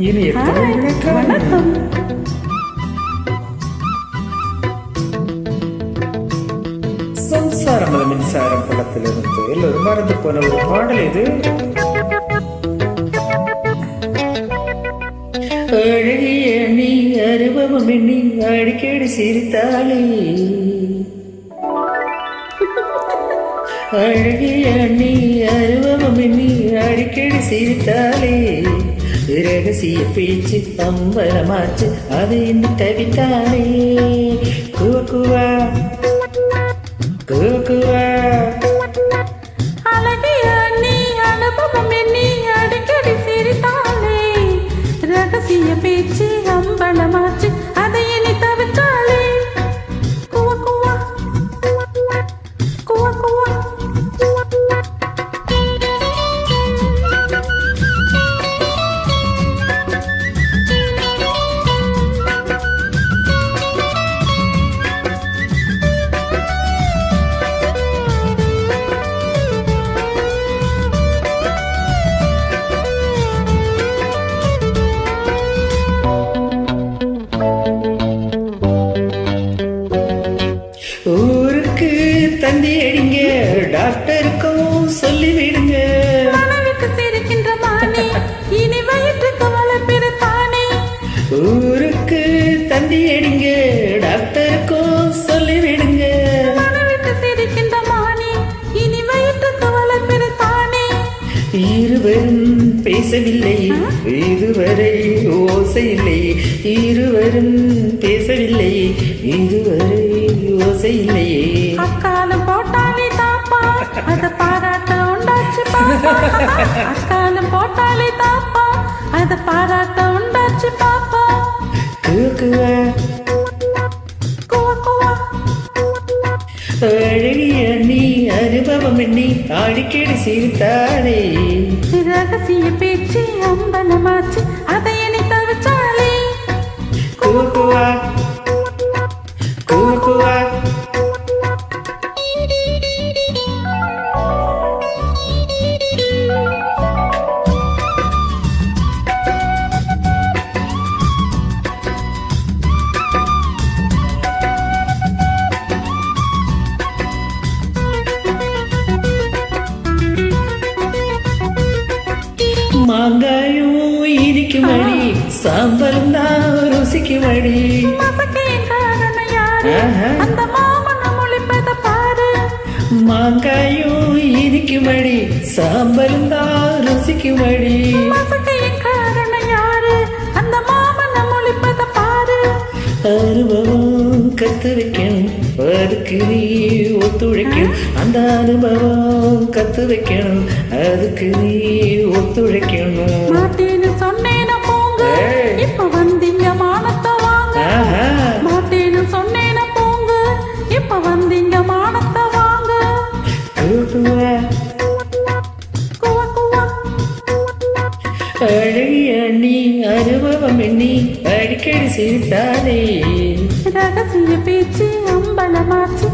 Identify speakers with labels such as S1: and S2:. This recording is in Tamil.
S1: இனிய வணக்கம் சம்சாரம் அது மின்சாரம் படத்திலிருந்து எல்லோரும் மறந்து போன ஒரு பாடல் இது அழகிய நீ அனுபவம் எண்ணி அடிக்கடி சிரித்தாளே அழகிய நீ அனுபவம் எண்ணி அடிக்கடி சிரித்தாளே ரகசிய பேச்சு அம்பலமாச்சு அது இன்னும் தவித்தாளே குவா. குவா குவா. அடிங்க டாக்டருக்கும் சொல்லி விடுங்க
S2: மனைவிக்கு சிரிக்கின்ற மானே இனி வயிற்றுக்கு வளர்ப்பிருத்தானே
S1: இருவரும் பேசவில்லை. இதுவரை ஓசை இல்லை. இருவரும் பேசவில்லை. இதுவரை ஓசை இல்லையே
S2: அக்காலம் போட்டாலே தாப்பா. அத பாராட்ட உண்டாச்சு அக்காலம் போட்டாலே தாப்பா. அத பாராட்ட உண்டாச்சு பாப்பா.
S1: அனுபவம் எண்ணி அடிக்கடி சிரித்தாளே
S2: ரகசிய பேச்சு அம்பலமாச்சு அதை இனி தவிச்சாலே
S1: குவா மாங்காயும் இனிக்கும் அடி சாம்பலும் தான் ருசிக்கும் அடி மாங்காயும் இனிக்கும் அடி சாம்பலும் தான் ருசிக்கும் அடி
S2: மசக்கையின்
S1: கத்து வைக்கணும் அதுக்கு நீ ஒத்துழைக்கணும் அந்த அனுபவம் கத்து வைக்கணும் அதுக்கு நீ ஒத்துழைக்கணும்.
S2: மாட்டேன்னு சொன்னேன போங்க. இப்ப வந்தீங்க மானத்தை வாங்க. மாட்டேன்னு சொன்னேன போங்க. இப்ப வந்தீங்க மானத்தை வாங்க.
S1: அழகிய நீ அனுபவம் எண்ணி அடிக்கடி చిరాక
S2: సిరిపీచి అంబల మార్చి